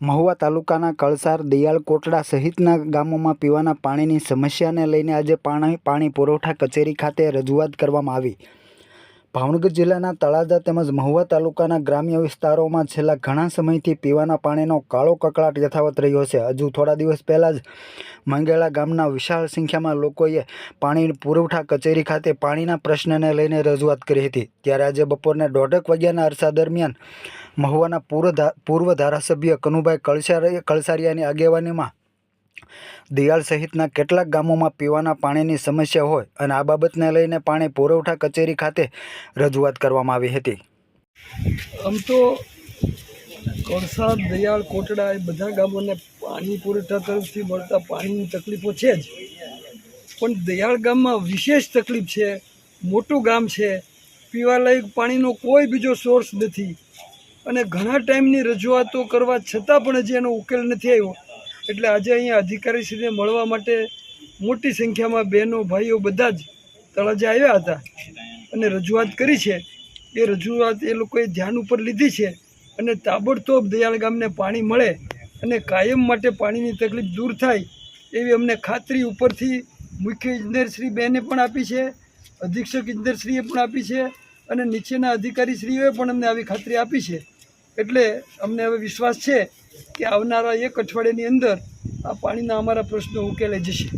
મહુવા તાલુકાના કળસાર, દિયાળ, કોટડા સહિતના ગામોમાં પીવાના પાણીની સમસ્યાને લઈને આજે પાણી પાણી પુરવઠા કચેરી ખાતે રજૂઆત કરવામાં આવી. ભાવનગર જિલ્લાના તળાજા તેમજ મહુવા તાલુકાના ગ્રામ્ય વિસ્તારોમાં છેલ્લા ઘણા સમયથી પીવાના પાણીનો કાળો કકળાટ યથાવત રહ્યો છે. હજુ થોડા દિવસ પહેલાં જ મંગેળા ગામના વિશાળ સંખ્યામાં લોકોએ પાણી પુરવઠા કચેરી ખાતે પાણીના પ્રશ્નને લઈને રજૂઆત કરી હતી. ત્યારે આજે બપોરને દોઢેક વાગ્યાના અરસા દરમિયાન મહુવાના પૂર્વ પૂર્વ ધારાસભ્ય કનુભાઈ કળસારી કળસારિયાની આગેવાનીમાં દિયાળ સહિતના કેટલાક ગામોમાં પીવાના પાણીની સમસ્યા હોય અને આ બાબતને લઈને પાણી પુરવઠા કચેરી ખાતે રજૂઆત કરવામાં આવી હતી. આમ તો કળસાદ દયાળ, કોટડા એ બધા ગામોને પાણી પુરવઠા તરફથી મળતા પાણીની તકલીફો છે જ. પણ દયાળ ગામમાં વિશેષ તકલીફ છે, મોટું ગામ છે પીવાલાયક પાણીનો કોઈ બીજો સોર્સ નથી. અને ઘણા ટાઈમની રજૂઆતો કરવા છતાં પણ હજી એનો ઉકેલ નથી આવ્યો. એટલે આજે અહીંયા અધિકારીશ્રીને મળવા માટે મોટી સંખ્યામાં બહેનો, ભાઈઓ બધા જ તળાજે આવ્યા હતા. અને રજૂઆત કરી છે. એ રજૂઆત એ લોકોએ ધ્યાન ઉપર લીધી છે. અને તાબડતોબ દયાળ ગામને પાણી મળે અને કાયમ માટે પાણીની તકલીફ દૂર થાય એવી અમને ખાતરી ઉપરથી મુખ્ય ઇજનેરશ્રી બેને પણ આપી છે. અધિક્ષક ઇજનેરશ્રીએ પણ આપી છે. અને નીચેના અધિકારીશ્રીઓએ પણ અમને આવી ખાતરી આપી છે. એટલે અમને હવે વિશ્વાસ છે કે આવનારા એક અઠવાડિયાની અંદર આ પાણીના અમારા પ્રશ્નો ઉકેલાઈ જશે.